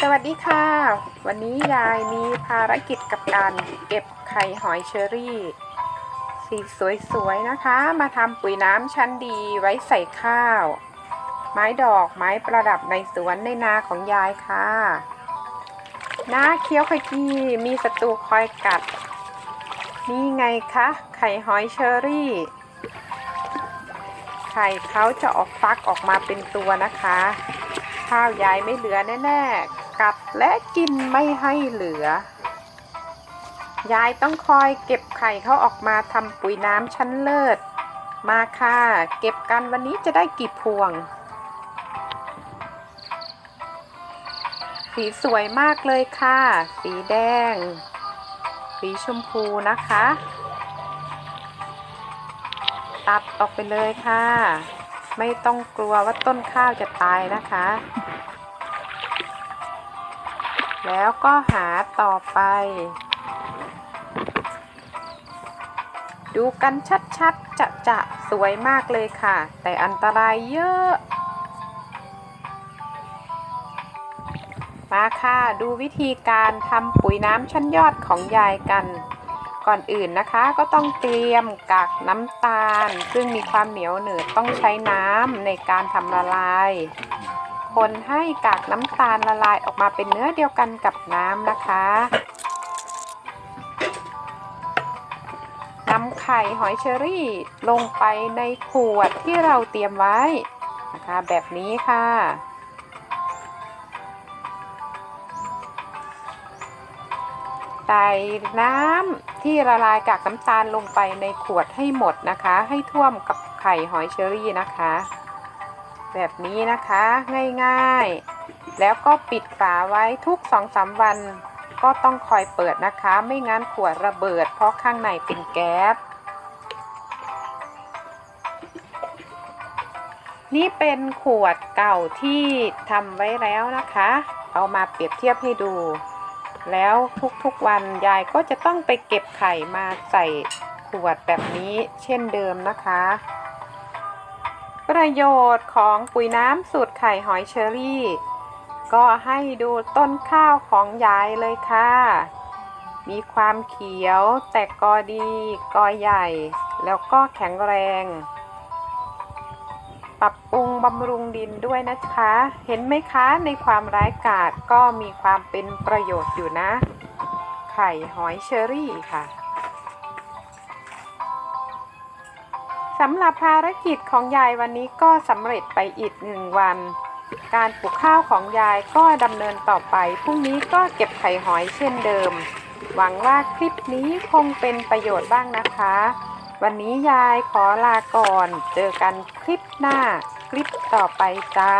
สวัสดีค่ะ วันนี้ยายมีภารกิจกับการเก็บไข่หอยเชอรี่ สีสวยๆนะคะ มาทำปุ๋ยน้ำชั้นดีไว้ใส่ข้าว ไม้ดอกไม้ประดับในสวนในนาของยายค่ะนาเคี้ยวขจีมีศัตรูคอยกัด นี่ไงคะ ไข่หอยเชอรี่ ไข่เขาจะออกฟักออกมาเป็นตัวนะคะ ข้าวยายไม่เหลือแน่ๆ กัดและกินไม่ให้เหลือ ยายต้องคอยเก็บไข่เขาออกมาทำปุ๋ยน้ำชั้นเลิศ มาค่ะ เก็บกันวันนี้จะได้กี่พวง สีสวยมากเลยค่ะ สีแดง สีชมพูนะคะ ตัดออกไปเลยค่ะ ไม่ต้องกลัวว่าต้นข้าวจะตายนะคะ แล้วก็หาต่อไป ดูกันชัดๆ จะจะสวยมากเลยค่ะ แต่อันตรายเยอะ มาค่ะ ดูวิธีการทำปุ๋ยน้ำชั้นยอดของยายกัน ก่อนอื่นนะคะก็ต้องเตรียมกากน้ำตาล ซึ่งมีความเหนียวหนืดต้องใช้น้ำในการทำละลาย คนให้กากน้ำตาลละลายออกมาเป็นเนื้อเดียวกันกับน้ำนะคะนำไข่หอยเชอรี่ลงไปในขวดที่เราเตรียมไว้นะคะแบบนี้ค่ะ ใส่น้ำที่ละลายกากน้ำตาลลงไปในขวดให้หมดนะคะ ให้ท่วมกับไข่หอยเชอรี่นะคะ แบบนี้นะคะง่ายๆ แล้วก็ปิดฝาไว้ทุก2-3วัน ก็ต้องคอยเปิดนะคะ ไม่งั้นขวดระเบิด เพราะข้างในเป็นแก๊สนี่เป็นขวดเก่าที่ทำไว้แล้วนะคะ เอามาเปรียบเทียบให้ดู แล้วทุกๆวันยายก็จะต้องไปเก็บไข่มาใส่ขวดแบบนี้เช่นเดิมนะคะ ประโยชน์ของปุ๋ยน้ำสูตรไข่หอยเชอรี่ ก็ให้ดูต้นข้าวของยายเลยค่ะ มีความเขียวแต่กอดี กอใหญ่ แล้วก็แข็งแรง ปรับปรุงบำรุงดินด้วยนะคะ เห็นไหมคะในความร้ายกาจก็มีความเป็นประโยชน์อยู่นะ ไข่หอยเชอรี่ค่ะสำหรับภารกิจของยายวันนี้ก็สำเร็จไปอีกหนึ่งวัน การปลูกข้าวของยายก็ดำเนินต่อไป พรุ่งนี้ก็เก็บไข่หอยเช่นเดิม หวังว่าคลิปนี้คงเป็นประโยชน์บ้างนะคะ วันนี้ยายขอลาก่อน เจอกันคลิปหน้า คลิปต่อไปจ้า